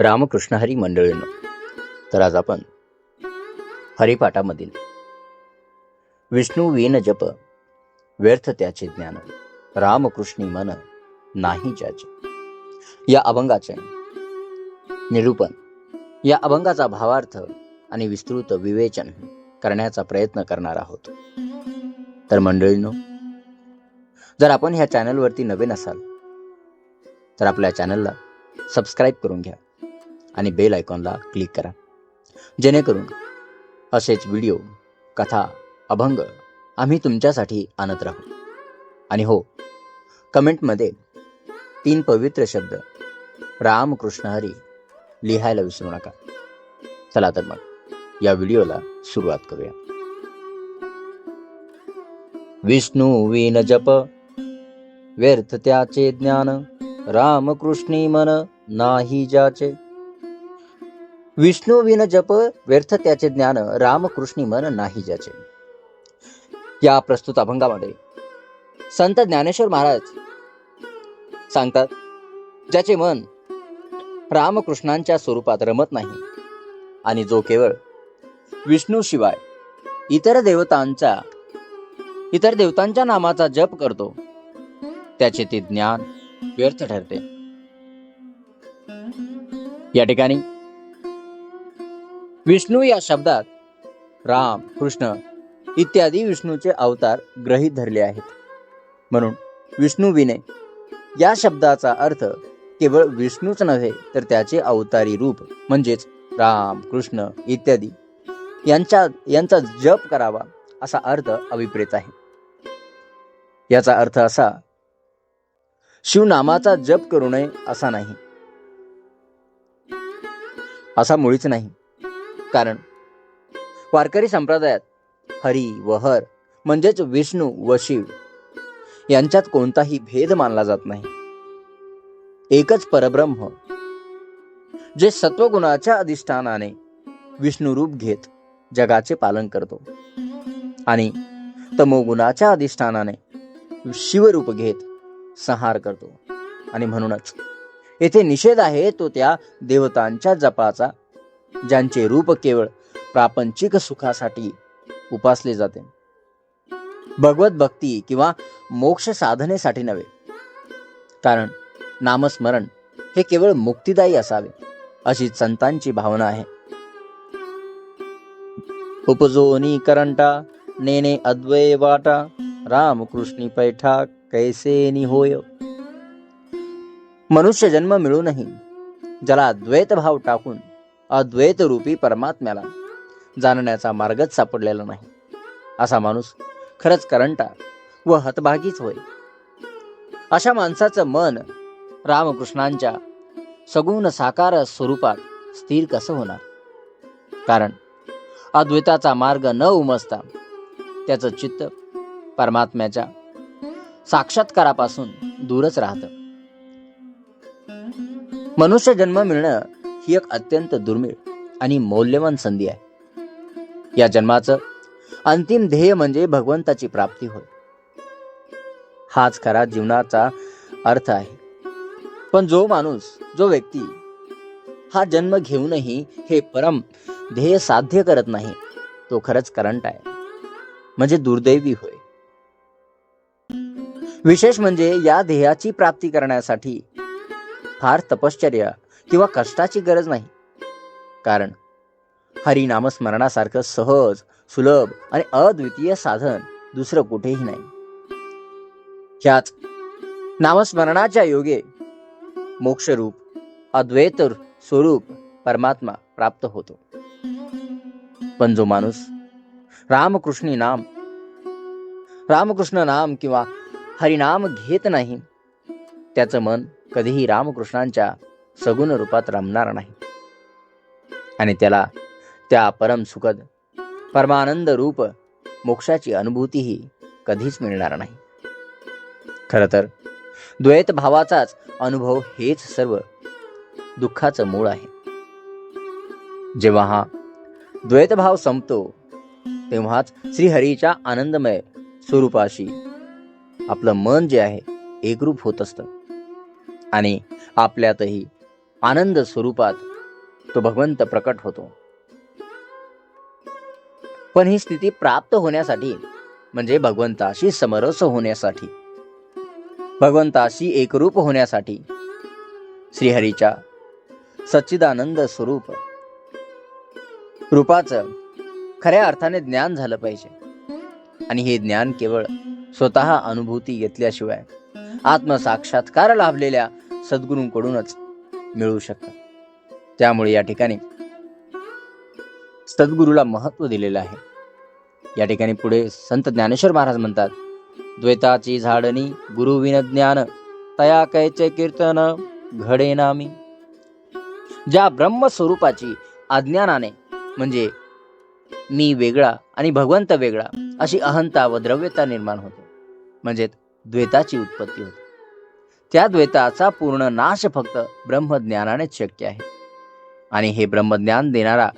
रामकृष्ण हरी मंडळीनं तर आज आपण हरिपाठामधील विष्णू वीन जप व्यर्थ त्याचे ज्ञान रामकृष्णी मन नाही ज्याचे. या अभंगाचे निरूपण या अभंगाचा भावार्थ आणि विस्तृत विवेचन करण्याचा प्रयत्न करणार आहोत. तर मंडळीनो जर आपण ह्या चॅनलवरती नवीन असाल तर आपल्या चॅनलला सबस्क्राईब करून घ्या. आणि बेल आयकॉनला क्लिक करा. जेणेकरून असेच व्हिडिओ कथा अभंग आम्ही तुमच्यासाठी आणत राहू. आणि हो कमेंटमध्ये तीन पवित्र शब्द राम कृष्ण हरी लिहायला विसरू नका. चला तर मग या व्हिडिओला सुरुवात करूया. विष्णू विन जप व्यर्थ त्याचे ज्ञान रामकृष्णी मन नाही ज्याचे. विष्णू विन जप व्यर्थ त्याचे ज्ञान रामकृष्णी मन नाही ज्याचे. या प्रस्तुत अभंगामध्ये संत ज्ञानेश्वर महाराज सांगतात ज्याचे मन रामकृष्णांच्या स्वरूपात रमत नाही आणि जो केवळ विष्णू शिवाय इतर देवतांचा इतर देवतांच्या नामाचा जप करतो त्याचे ते ज्ञान व्यर्थ ठरते. या ठिकाणी विष्णू या शब्दात राम कृष्ण इत्यादी विष्णूचे अवतार ग्रहित धरले आहेत. म्हणून विष्णू विनय या शब्दाचा अर्थ केवळ विष्णूच नव्हे तर त्याचे अवतारी रूप म्हणजेच राम कृष्ण इत्यादी यांच्या यांचा जप करावा असा अर्थ अभिप्रेत आहे. याचा अर्थ असा शिवनामाचा जप करू नये असा नाही. असा मुळीच नाही. कारण. वारकरी संप्रदायात हरी व हर म्हणजेच विष्णू व शिव यांच्यात कोणताही भेद मानला जात नाही. एकच परब्रह्म जे सत्वगुणाच्या अधिष्ठानाने विष्णू रूप घेत जगाचे पालन करतो आणि तमोगुणाच्या अधिष्ठानाने शिवरूप घेत संहार करतो. आणि म्हणूनच येथे निषेध आहे तो त्या देवतांच्या जपाचा ज्यांचे रूप केवळ प्रापंचिक सुखासाठी उपासले जाते. भगवत भक्ती किंवा मोक्ष साधनेसाठी नव्हे. कारण नामस्मरण हे केवळ मुक्तिदायी असावे अशी संतांची भावना आहे. उपजोनी करंटा नेने अद्वय वाटा रामकृष्णी पैठा कैसे होय? मनुष्य जन्म मिळूनही ज्याला द्वैत भाव टाकून अद्वैत रूपी परमात्म्याला. जाणण्याचा मार्गच सापडलेला नाही. असा माणूस खरंच करंटा व हतभागीच होय. अशा माणसाचं मन रामकृष्णांच्या सगुण साकार स्वरूपात स्थिर कसं होणार? कारण अद्वैताचा मार्ग न उमजता त्याचं चित्त परमात्म्याच्या साक्षात्कारापासून दूरच राहतं. मनुष्य जन्म मिळणं ही एक अत्यंत दुर्मिळ आणि मौल्यवान संधी आहे. या जन्माचं अंतिम ध्येय म्हणजे भगवंताची प्राप्ती होय. हाच खरा जीवनाचा अर्थ आहे. पण जो माणूस जो व्यक्ती हा जन्म घेऊनही हे परम ध्येय साध्य करत नाही तो खरंच करंट आहे. म्हणजे दुर्दैवी होय. विशेष म्हणजे या ध्येयाची प्राप्ती करण्यासाठी फार तपश्चर्या किंवा कष्टाची गरज नाही. कारण हरिनामस्मरणासारखं सहज सुलभ आणि अद्वितीय साधन दुसरं कुठेही नाही. ह्याच नामस्मरणाच्या योगे मोक्षरूप अद्वैत स्वरूप परमात्मा प्राप्त होतो. पण जो माणूस रामकृष्णी नाम रामकृष्ण नाम किंवा हरिनाम घेत नाही त्याचं मन कधीही रामकृष्णांच्या सगुण रूपात रमणार नाही. आणि त्याला त्या परम सुखद परमानंद रूप मोक्षाची अनुभूतीही कधीच मिळणार नाही. खर तर द्वैत भावाचाच अनुभव हेच सर्व दुःखाचं मूळ आहे. जेव्हा हा द्वैतभाव संपतो तेव्हाच श्रीहरीच्या आनंदमय स्वरूपाशी आपलं मन जे आहे एकरूप होत असतं. आणि आपल्यातही आनंद स्वरूपात तो भगवंत प्रकट होतो. पण ही स्थिती प्राप्त होण्यासाठी म्हणजे भगवंताशी समरस होण्यासाठी भगवंताशी एकरूप होण्यासाठी श्रीहरीच्या सच्चिदानंद स्वरूप रूपाचं खऱ्या अर्थाने ज्ञान झालं पाहिजे. आणि हे ज्ञान केवळ स्वतः अनुभूती घेतल्याशिवाय आत्मसाक्षात्कार लाभलेल्या सद्गुरूंकडूनच मिळू शकतात. त्यामुळे या ठिकाणी सद्गुरूला महत्त्व दिलेलं आहे. या ठिकाणी पुढे संत ज्ञानेश्वर महाराज म्हणतात द्वैताची झाडणी गुरु ज्ञान तया कैचे कीर्तन घडे नामी. ज्या ब्रह्मस्वरूपाची अज्ञानाने म्हणजे मी वेगळा आणि भगवंत वेगळा अशी अहंता व द्रव्यता निर्माण होते. म्हणजे द्वैताची उत्पत्ती होते. त्या द्वैताचा पूर्ण नाश फक्त ब्रह्मज्ञानानेच शक्य आहे. आणि हे ब्रह्मज्ञान देणारा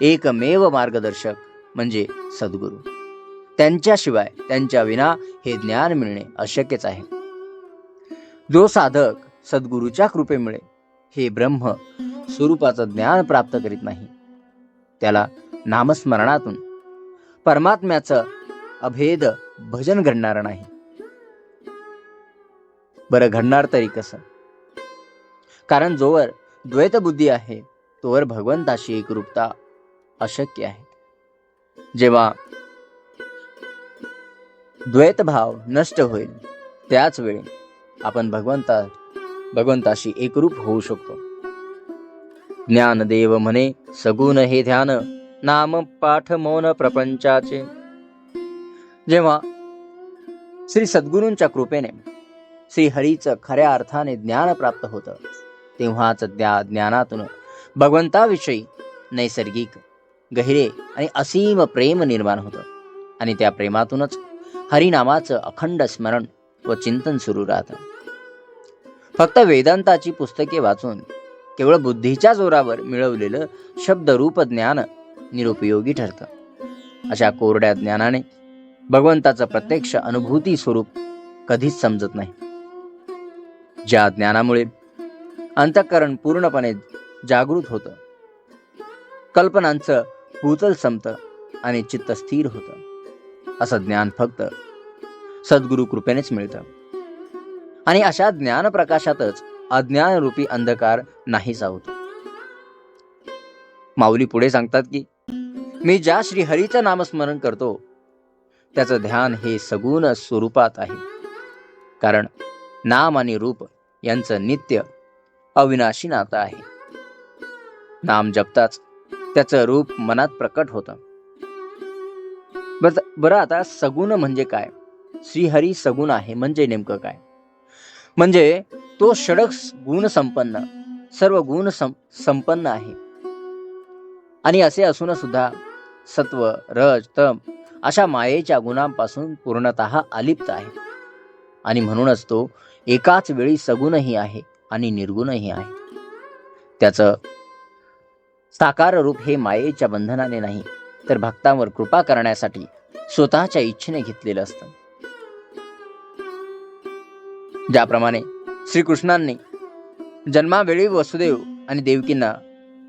एकमेव मार्गदर्शक म्हणजे सद्गुरू. त्यांच्याशिवाय त्यांच्या विना हे ज्ञान मिळणे अशक्यच आहे. जो साधक सद्गुरूच्या कृपेमुळे हे ब्रह्म स्वरूपाचं ज्ञान प्राप्त करीत नाही त्याला नामस्मरणातून परमात्म्याचं अभेद भजन घडणार नाही. बरं घडणार तरी कसं? कारण जोवर द्वैत बुद्धी आहे तोवर भगवंताशी एकरूपता अशक्य आहे. जेव्हा द्वैत भाव नष्ट होईल त्याच वेळी आपण भगवंता भगवंताशी एकरूप होऊ शकतो. ज्ञानदेव म्हणे सगुण हे ध्यान नाम पाठ मौन प्रपंचाचे. जेव्हा श्री सद्गुरूंच्या कृपेने श्रीहरीचं खऱ्या अर्थाने ज्ञान प्राप्त होतं. तेव्हाच त्या ज्ञानातून भगवंताविषयी नैसर्गिक गहिरे आणि असीम प्रेम निर्माण होतं. आणि त्या प्रेमातूनच हरिनामाचं अखंड स्मरण व चिंतन सुरू राहतं. फक्त वेदांताची पुस्तके वाचून केवळ बुद्धीच्या जोरावर मिळवलेलं शब्दरूप ज्ञान निरुपयोगी ठरतं. अशा कोरड्या ज्ञानाने भगवंताचं प्रत्यक्ष अनुभूती स्वरूप कधीच समजत नाही. ज्या ज्ञानामुळे अंतःकरण पूर्णपणे जागृत होतं. कल्पनांचं भूतल संपतं आणि चित्त स्थिर होतं. असं ज्ञान फक्त सद्गुरु कृपेनेच मिळतं. आणि अशा ज्ञान प्रकाशातच अज्ञान रूपी अंधकार नाहीसा होतो. माऊली पुढे सांगतात की मी ज्या श्रीहरीचं नामस्मरण करतो त्याचं ध्यान हे सगुण स्वरूपात आहे. कारण नाम आणि रूप यांचं नित्य अविनाशी नातं आहे. नाम जपताच त्याचं रूप मनात प्रकट होतं. बर- बरं आता सगुण म्हणजे काय? श्रीहरी सगुण आहे म्हणजे नेमकं काय? म्हणजे तो षडक गुण संपन्न सर्व गुण सं- संपन्न आहे. आणि असे असून सुद्धा सत्व रज तम अशा मायेच्या गुणांपासून पूर्णतः अलिप्त आहे. आणि म्हणूनच तो एकाच वेळी सगुणही आहे आणि निर्गुणही आहे. त्याचं साकार रूप हे मायेच्या बंधनाने नाही तर भक्तांवर कृपा करण्यासाठी स्वतःच्या इच्छेने घेतलेलं असतं. ज्याप्रमाणे श्रीकृष्णांनी जन्मावेळी वसुदेव आणि देवकींना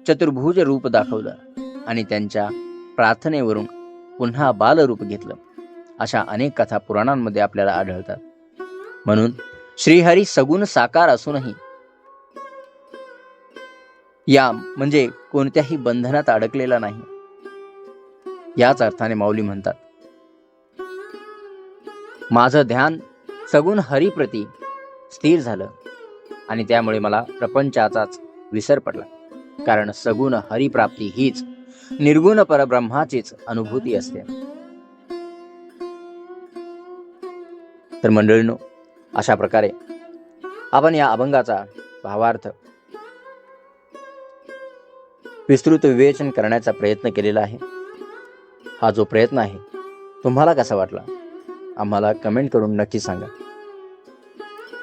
चतुर्भुज रूप दाखवलं आणि त्यांच्या प्रार्थनेवरून पुन्हा बालरूप घेतलं अशा अनेक कथा पुराणांमध्ये आपल्याला आढळतात. म्हणून श्रीहरी सगुण साकार असूनही या म्हणजे कोणत्याही बंधनात अडकलेला नाही. याच अर्थाने माऊली म्हणतात माझं ध्यान सगुण हरिप्रती स्थिर झालं आणि त्यामुळे मला प्रपंचाचाच विसर पडला. कारण सगुण हरिप्राप्ती हीच निर्गुण परब्रह्माचीच अनुभूती असते. तर मंडळीनो अशा प्रकारे. आपण या अभंगाचा भावार्थ विस्तृत विवेचन करण्याचा प्रयत्न केलेला आहे. हा जो प्रयत्न आहे तुम्हाला कसा वाटला? आम्हाला कमेंट करून नक्की सांगा.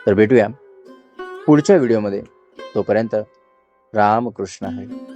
तर भेटूया पुढच्या व्हिडिओमध्ये तोपर्यंत रामकृष्ण हरी.